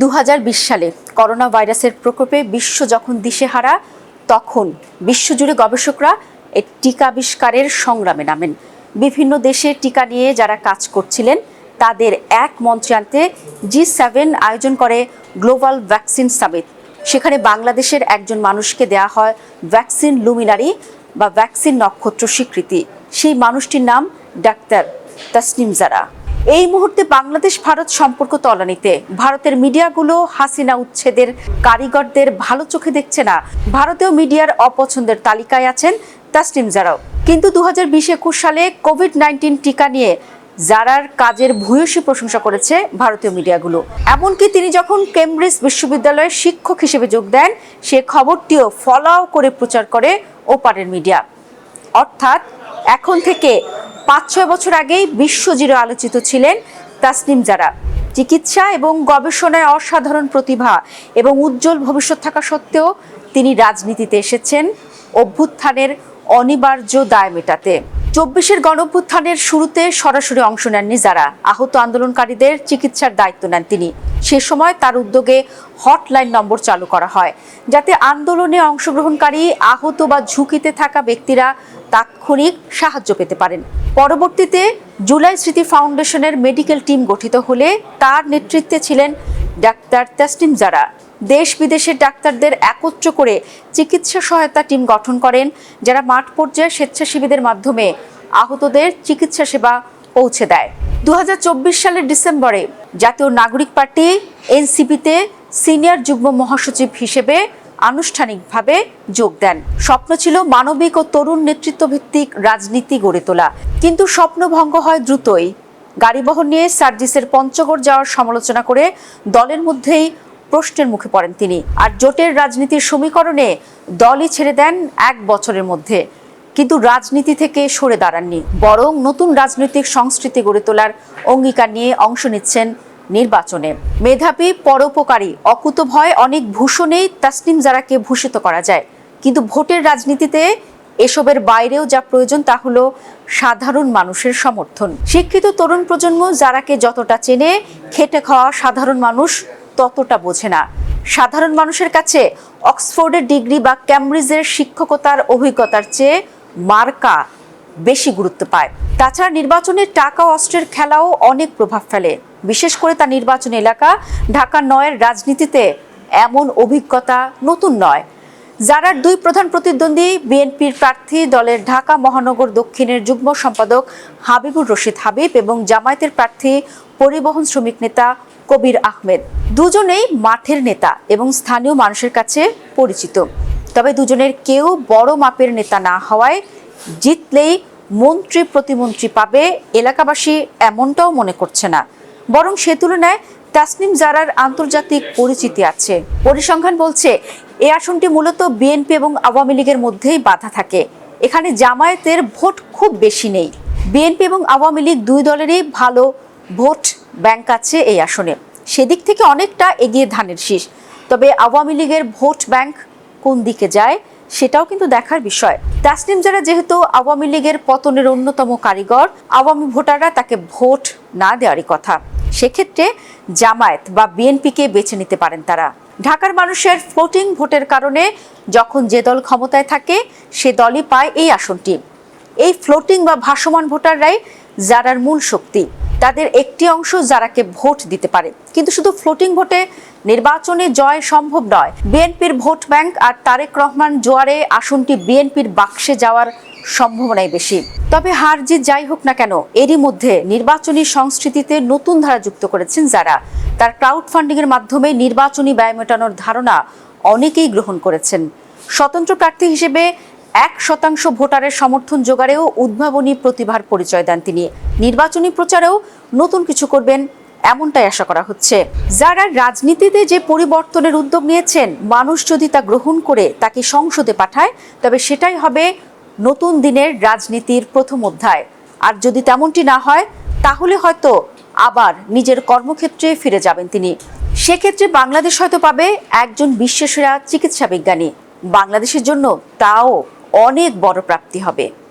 দু হাজার বিশ সালে করোনা ভাইরাসের প্রকোপে বিশ্ব যখন দিশেহারা, তখন বিশ্বজুড়ে গবেষকরা এই টিকা আবিষ্কারের সংগ্রামে নামেন। বিভিন্ন দেশে টিকা নিয়ে যারা কাজ করছিলেন, তাদের এক মঞ্চে আনতে জি সেভেন আয়োজন করে গ্লোবাল ভ্যাকসিন সামিট। সেখানে বাংলাদেশের একজন মানুষকে দেয়া হয় ভ্যাকসিন লুমিনারি বা ভ্যাকসিন নক্ষত্র স্বীকৃতি। সেই মানুষটির নাম ডাক্তার তাসনিম জারা। এই মুহূর্তে বাংলাদেশ, ভারত সম্পর্ক তলানিতে। ভারতের মিডিয়াগুলো হাসিনা উচ্ছেদের কারিগরদের ভালো চোখে দেখছে না। ভারতীয় মিডিয়ার অপছন্দের তালিকায় আছেন তাসনিম জারাও। কিন্তু দু হাজার বিশ একুশ সালে কোভিড নাইন্টিন টিকা নিয়ে জারার কাজের ভূয়সী প্রশংসা করেছে ভারতীয় মিডিয়াগুলো। এমনকি তিনি যখন কেমব্রিজ বিশ্ববিদ্যালয়ের শিক্ষক হিসেবে যোগ দেন, সে খবরটিও ফলাও করে প্রচার করে ওপারের মিডিয়া। অর্থাৎ এখন থেকে পাঁচ ছয় বছর আগেই বিশ্বজুড়ে আলোচিত ছিলেন তাসনিম জারা চিকিৎসা এবং গবেষণায় অসাধারণ প্রতিভা এবং উজ্জ্বল ভবিষ্যৎ থাকা সত্ত্বেও তিনি রাজনীতিতে এসেছেন অভ্যুত্থানের অনিবার্য দায় মেটাতে চব্বিশের গণঅভ্যুত্থানের শুরুতে সরাসরি অংশ নেননি যারা আহত আন্দোলনকারীদের চিকিৎসার দায়িত্ব নেন তিনি। সে সময় তার উদ্যোগে হটলাইন নম্বর চালু করা হয়, যাতে আন্দোলনে অংশগ্রহণকারী আহত বা ঝুঁকিতে থাকা ব্যক্তিরা তাৎক্ষণিক সাহায্য পেতে পারেন। পরবর্তীতে জুলাই স্মৃতি ফাউন্ডেশনের মেডিকেল টিম গঠিত হলে তার নেতৃত্বে ছিলেন ডাক্তার তাসনিম জারা। দেশ বিদেশের ডাক্তারদের একত্র করে চিকিৎসা সহায়তা টিম গঠন করেন, যারা মাঠ পর্যায়ে স্বেচ্ছাসেবীদের মাধ্যমে আহতদের চিকিৎসা সেবা পৌঁছে দেয়। দু হাজার চব্বিশ সালের ডিসেম্বরে জাতীয় নাগরিক পার্টি এনসিপিতে সিনিয়র যুগ্ম মহাসচিব হিসেবে আনুষ্ঠানিকভাবে যোগ দেন। স্বপ্ন ছিল মানবিক ও তরুণ নেতৃত্ব ভিত্তিক রাজনীতি গড়ে তোলা। কিন্তু স্বপ্নভঙ্গ হয় দ্রুতই। গাড়িবহর নিয়ে সার্জিসের পঞ্চগড় যাওয়ার সমালোচনা করে দলের মধ্যেই প্রশ্নের মুখে পড়েন তিনি। আর জোটের রাজনীতির সমীকরণে দলই ছেড়ে দেন এক বছরের মধ্যে। কিন্তু রাজনীতি থেকে সরে দাঁড়াননি। বরং নতুন রাজনৈতিক সংস্কৃতি গড়ে তোলার অঙ্গীকার নিয়ে অংশ নিচ্ছেন নির্বাচনে। মেধাবী, পরোপকারী অকুত ভয় অনেক ভূষণেই তাসনিম জারাকে ভূষিত করা যায়। কিন্তু ভোটের রাজনীতিতে এসবের বাইরেও যা প্রয়োজন তা হলো সাধারণ মানুষের সমর্থন। শিক্ষিত তরুণ প্রজন্ম যারাকে যতটা চেনে, খেটে খাওয়া সাধারণ মানুষ ততটা বোঝে না। সাধারণ মানুষের কাছে অক্সফোর্ডের ডিগ্রি বা ক্যামব্রিজের শিক্ষকতার অভিজ্ঞতার চেয়ে মার্কা বেশি গুরুত্ব পায়। তাছাড়া নির্বাচনে টাকা অস্ত্রের খেলাও অনেক প্রভাব ফেলে। বিশেষ করে তার নির্বাচন এলাকা, ঢাকা নয়ের রাজনীতিতে এমন অভিজ্ঞতা নতুন নয়। জারার দুই প্রধান প্রতিদ্বন্দ্বী বিএনপির প্রার্থী দলের ঢাকা মহানগর দক্ষিণের যুগ্ম সম্পাদক হাবিবুর রশিদ হাবিব এবং জামায়াতের প্রার্থী পরিবহন শ্রমিক নেতা কবির আহমেদ। দুজনেই মাঠের নেতা এবং স্থানীয় মানুষের কাছে পরিচিত। তবে দুজনের কেউ বড় মাপের নেতা না হওয়ায় জিতলেই মন্ত্রী প্রতিমন্ত্রী পাবে এলাকাবাসী এমনটাও মনে করছে না। বরং সে তুলনায় তাসনিম জারার আন্তর্জাতিক পরিচিতি আছে। পরিসংখ্যান বলছে এই আসনটি মূলত বিএনপি এবং আওয়ামী লীগের মধ্যেই বাধা থাকে। এখানে জামায়াতের ভোট খুব বেশি নেই। বিএনপি এবং আওয়ামী লীগ দুই দলেরই ভালো ভোট ব্যাংক আছে এই আসনে। সেদিক থেকে অনেকটা এগিয়ে ধানের শীষ। তবে আওয়ামী লীগের ভোট ব্যাংক কোন দিকে যায়, সেটাও কিন্তু দেখার বিষয়। তাসনিম যারা যেহেতু আওয়ামী লীগের পতনের অন্যতম কারিগর, আওয়ামী ভোটাররা তাকে ভোট না দেওয়ারই কথা। সেক্ষেত্রে জামায়াত বা বিএনপিকে বেছে নিতে পারেন তারা। ঢাকার মানুষের ফ্লোটিং ভোটের কারণে যখন যে দল ক্ষমতায় থাকে, সে দলই পায় এই আসনটি। এই ফ্লোটিং বা ভাসমান ভোটাররাই যারার মূল শক্তি, তাদের একটি অংশ যারাকে ভোট দিতে পারে। কিন্তু শুধু ফ্লোটিং ভোটে নির্বাচনে জয় সম্ভব নয়। বিএনপির ভোট ব্যাংক আর তারেক রহমান জোয়ারে আসনটি বিএনপির বাক্সে যাওয়ার সম্ভাবনাই বেশি। তবে হার জিত যাই হোক না কেন, এরই মধ্যে নির্বাচনী সংস্কৃতিতে নতুন ধারা যুক্ত করেছেন যারা। তার ক্রাউড ফান্ডিং এর মাধ্যমে নির্বাচনী ব্যয় মেটানোর ধারণা অনেকেই গ্রহণ করেছেন। স্বতন্ত্র প্রার্থী হিসেবে এক শতাংশ ভোটারের সমর্থন জোগাড়েও উদ্ভাবনী প্রতিভার পরিচয় দেন তিনি। নির্বাচনী প্রচারেও নতুন কিছু করবেন এমনটাই আশা করা হচ্ছে। যারা রাজনীতিতে যে পরিবর্তনের উদ্যোগ নিয়েছেন, মানুষ যদি তা গ্রহণ করে তাকে সংসদে পাঠায়, তবে সেটাই হবে নতুন দিনের রাজনীতির প্রথম অধ্যায়। আর যদি তেমনটি না হয়, তাহলে হয়তো আবার নিজের কর্মক্ষেত্রে ফিরে যাবেন তিনি। সেক্ষেত্রে বাংলাদেশ হয়তো পাবে একজন বিশ্বসেরা চিকিৎসা বিজ্ঞানী বাংলাদেশের জন্য তাও অনেক বড় প্রাপ্তি হবে।